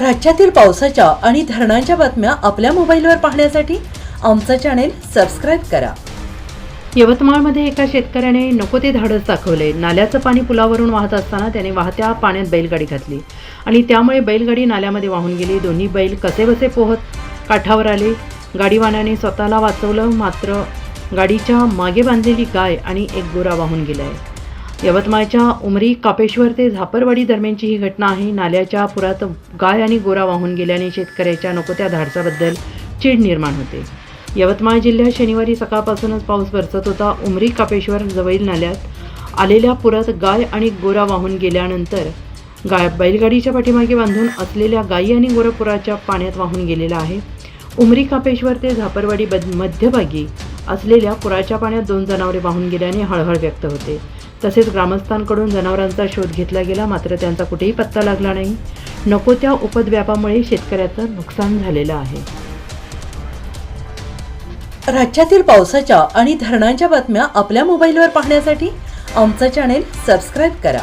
राज्यातील पावसाच्या आणि धरणांच्या बातम्या आपल्या मोबाईलवर पाहण्यासाठी आमचं चॅनेल सबस्क्राईब करा. यवतमाळमध्ये एका शेतकऱ्याने नको ते धाडस दाखवले नाल्याचं पाणी पुलावरून वाहत असताना त्याने वाहत्या पाण्यात बैलगाडी घातली. आणि त्यामुळे बैलगाडी नाल्यामध्ये वाहून गेली. दोन्ही बैल कसेबसे पोहत काठावर आले. गाडीवानाने स्वतःला वाचवलं. मात्र गाडीच्या मागे बांधलेली गाय आणि एक गोरा वाहून गेला आहे यवतमाळच्या उमरी कापेश्वर ते झापरवाडी दरम्यानची ही घटना आहे. नाल्याच्या पुरात गाय आणि गोरा वाहून गेल्याने शेतकऱ्याच्या नको त्या धाडसाबद्दल चीड निर्माण होते. यवतमाळ जिल्ह्यात शनिवारी सकाळपासूनच पाऊस बरसत होता. उमरी कापेश्वर जवळील नाल्यात आलेल्या पुरात गाय आणि गोरा वाहून गेल्यानंतर गाय बैलगाडीच्या पाठीमागे बांधून असलेल्या गायी आणि गोरा पुराच्या पाण्यात वाहून गेलेला आहे. उमरी कापेश्वर ते झापरवाडी बद मध्यभागी असलेल्या पुराच्या पाण्यात दोन जनावरे वाहून गेल्याने हळहळ व्यक्त होते. तसेच ग्रामस्थांकडून जनावरांचा शोध घेतला गेला मात्र त्यांचा कुठेही पत्ता लागला नाही. नको त्या उपद्व्यापामुळे शेतकऱ्याचं नुकसान झालेलं आहे. राज्यातील पावसाच्या आणि धरणांच्या बातम्या आपल्या मोबाईलवर पाहण्यासाठी आमचं चॅनेल सबस्क्राईब करा.